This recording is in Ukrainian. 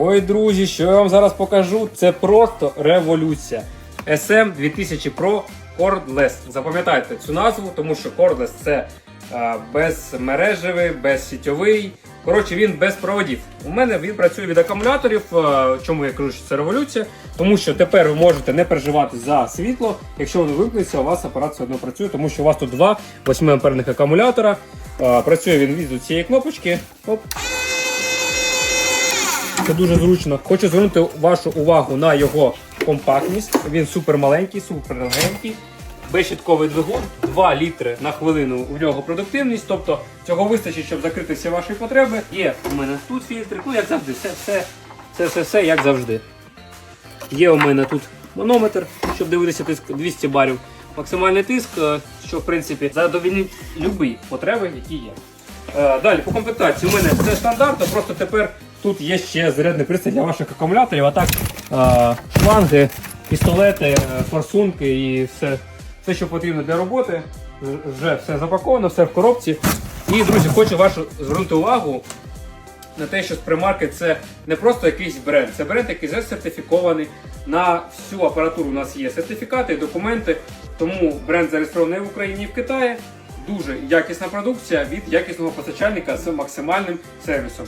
Ой, друзі, що я вам зараз покажу, це просто революція. SM 2000 Pro Cordless. Запам'ятайте цю назву, тому що Cordless це е, безмережевий, безсітьовий. Коротше, він без проводів. У мене він працює від акумуляторів. Чому я кажу, що це революція? Тому що тепер ви можете не переживати за світло. Якщо воно вимкнеться, у вас апарат все одно працює, тому що у вас тут два 8 амперних акумулятора. Працює він від цієї кнопочки. Оп. Це дуже зручно. Хочу звернути вашу увагу на його компактність. Він супер маленький, супер легенький. Безщітковий двигун, 2 літри на хвилину у нього продуктивність, тобто цього вистачить, щоб закрити всі ваші потреби. Є у мене тут фільтр, ну як завжди, все, все, все, все, все як завжди. Є у мене тут манометр, щоб дивитися тиск 200 барів. Максимальний тиск, е, що в принципі задовільнить любі потреби, які є. Е, Далі по комплектації у мене все стандартно, просто тепер тут є ще зарядний пристрій для ваших акумуляторів, а так е, шланги, пістолети, е, форсунки і все, все, що потрібно для роботи. Вже все запаковано, все в коробці. І, друзі, хочу вашу звернути увагу на те, що Springmarket це не просто якийсь бренд, це бренд, який вже сертифікований. На всю апаратуру у нас є сертифікати і документи. Тому бренд зареєстрований в Україні і в Китаї. Дуже якісна продукція від якісного постачальника з максимальним сервісом.